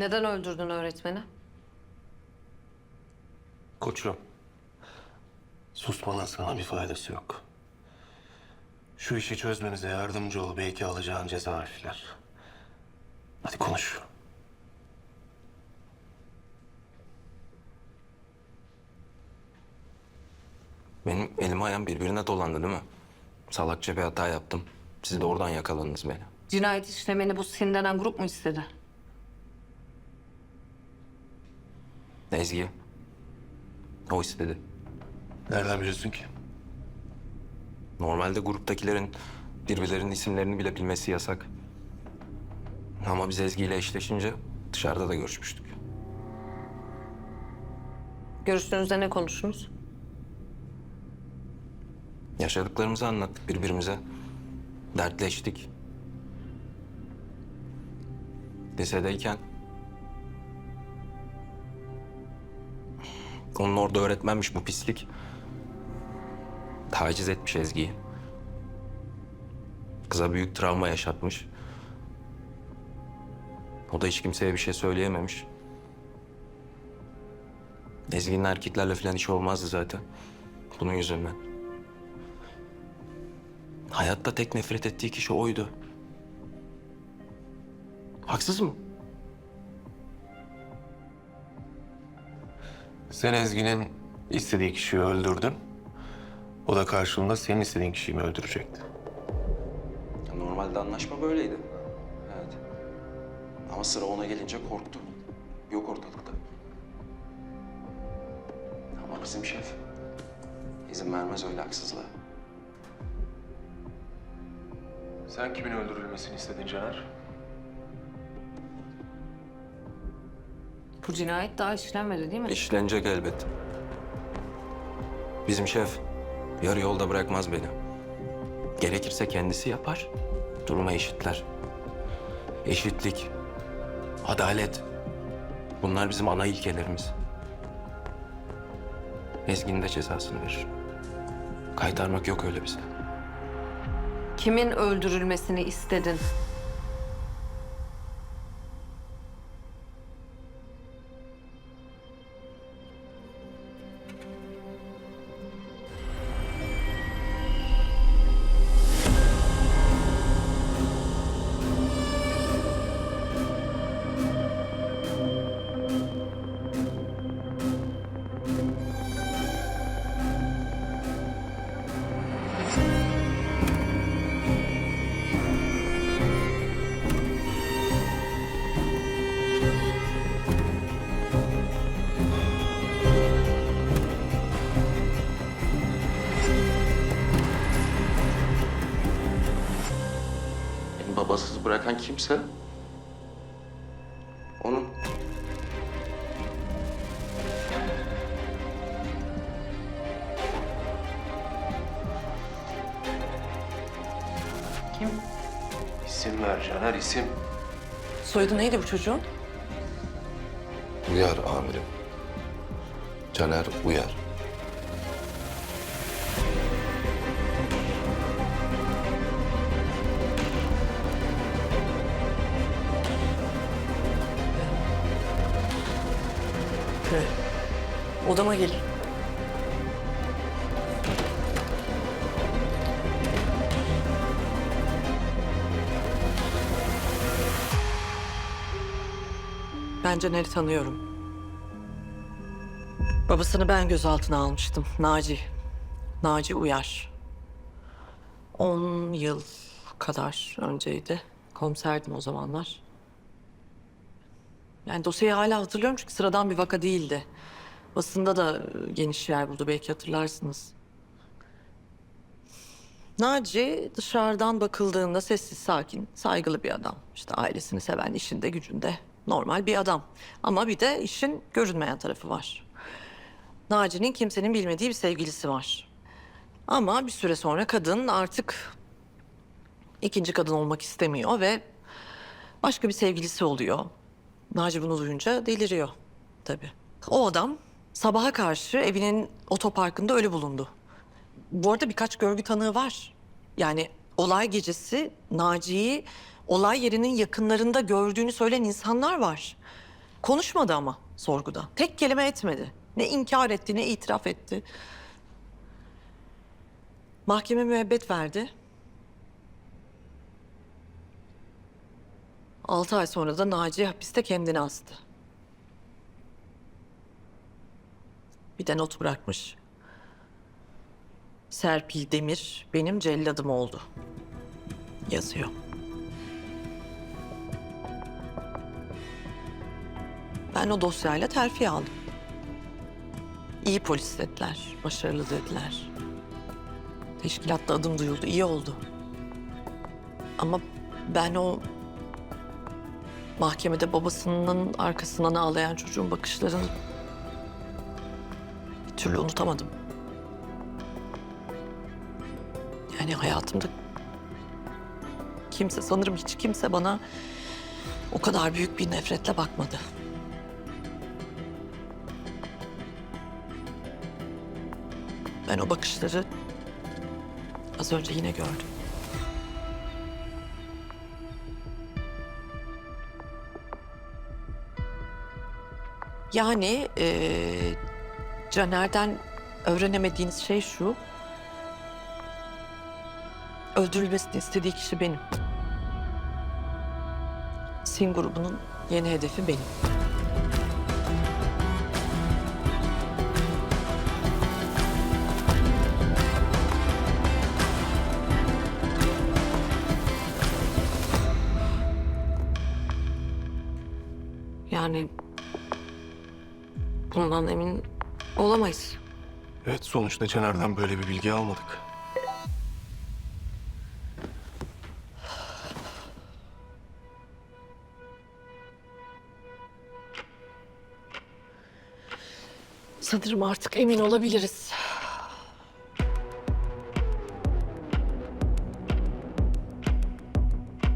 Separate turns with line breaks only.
Neden öldürdün öğretmeni?
Koçum. Susmanın sana bir faydası yok. Şu işi çözmenize yardımcı ol. Belki alacağın ceza hafifler. Hadi konuş.
Benim elim ayağım birbirine dolandı değil mi? Salakça bir hata yaptım. Siz de oradan yakaladınız beni.
Cinayet işlemeni bu Sin denen grup mu istedi?
Ezgi. O istedi.
Nereden biliyorsun ki?
Normalde gruptakilerin birbirlerinin isimlerini bile bilmesi yasak. Ama biz Ezgi ile eşleşince dışarıda da görüşmüştük.
Görüştüğünüzde ne konuştunuz?
Yaşadıklarımızı anlattık birbirimize. Dertleştik. Lisedeyken... Onun orada öğretmenmiş bu pislik. Taciz etmiş Ezgi'yi. Kıza büyük travma yaşatmış. O da hiç kimseye bir şey söyleyememiş. Ezgi'nin erkeklerle falan işi olmazdı zaten. Bunun yüzünden. Hayatta tek nefret ettiği kişi oydu. Haksız mı?
Sen Ezgi'nin istediği kişiyi öldürdün. O da karşılığında senin istediğin kişiyi mi öldürecekti?
Normalde anlaşma böyleydi. Evet. Ama sıra ona gelince korktu. Yok ortalıkta. Ama bizim şef izin vermez öyle haksızlığa.
Sen kimin öldürülmesini istedin Caner?
Bu cinayet daha işlenmedi değil mi?
İşlenecek elbet. Bizim şef yarı yolda bırakmaz beni. Gerekirse kendisi yapar, durumu eşitler. Eşitlik, adalet. Bunlar bizim ana ilkelerimiz. Ezgi'nin de cezasını verir. Kaytarmak yok öyle bizde.
Kimin öldürülmesini istedin?
Babasız bırakan kimse... Onun...
Kim?
İsim ver Caner, isim.
Soyadı neydi bu çocuğun?
Uyar amirim. Caner Uyar.
Evet. Odama gelin. Ben Caner'i tanıyorum. Babasını ben gözaltına almıştım. Naci. Naci Uyar. On yıl kadar önceydi. Komiserdim o zamanlar. Yani dosyayı hala hatırlıyorum çünkü sıradan bir vaka değildi. Basında da e, geniş yer buldu belki hatırlarsınız. Naci dışarıdan bakıldığında sessiz, sakin, saygılı bir adam. İşte ailesini seven, işinde, gücünde normal bir adam. Ama bir de işin görünmeyen tarafı var. Naci'nin kimsenin bilmediği bir sevgilisi var. Ama bir süre sonra kadın artık ikinci kadın olmak istemiyor ve başka bir sevgilisi oluyor. Naci bunu duyunca deliriyor tabii. O adam sabaha karşı evinin otoparkında ölü bulundu. Bu arada birkaç görgü tanığı var. Yani olay gecesi Naci'yi olay yerinin yakınlarında gördüğünü söyleyen insanlar var. Konuşmadı ama sorguda. Tek kelime etmedi. Ne inkar etti ne itiraf etti. Mahkeme müebbet verdi. Altı ay sonra da Naci hapiste kendini astı. Bir de not bırakmış. Serpil Demir benim celladım oldu. Yazıyor. Ben o dosyayla terfi aldım. İyi polis dediler, başarılı dediler. Teşkilatta adım duyuldu, iyi oldu. Ama ben o mahkemede babasının arkasından ağlayan çocuğun bakışlarını bir türlü unutamadım. Yani hayatımda kimse sanırım hiç kimse bana o kadar büyük bir nefretle bakmadı. Ben o bakışları az önce yine gördüm. Yani eee Caner'den öğrenemediğiniz şey şu. Öldürülmesini istediği kişi benim. Sin grubunun yeni hedefi benim.
Yani bundan emin olamayız.
Evet sonuçta Caner'den böyle bir bilgi almadık.
Sanırım artık emin olabiliriz.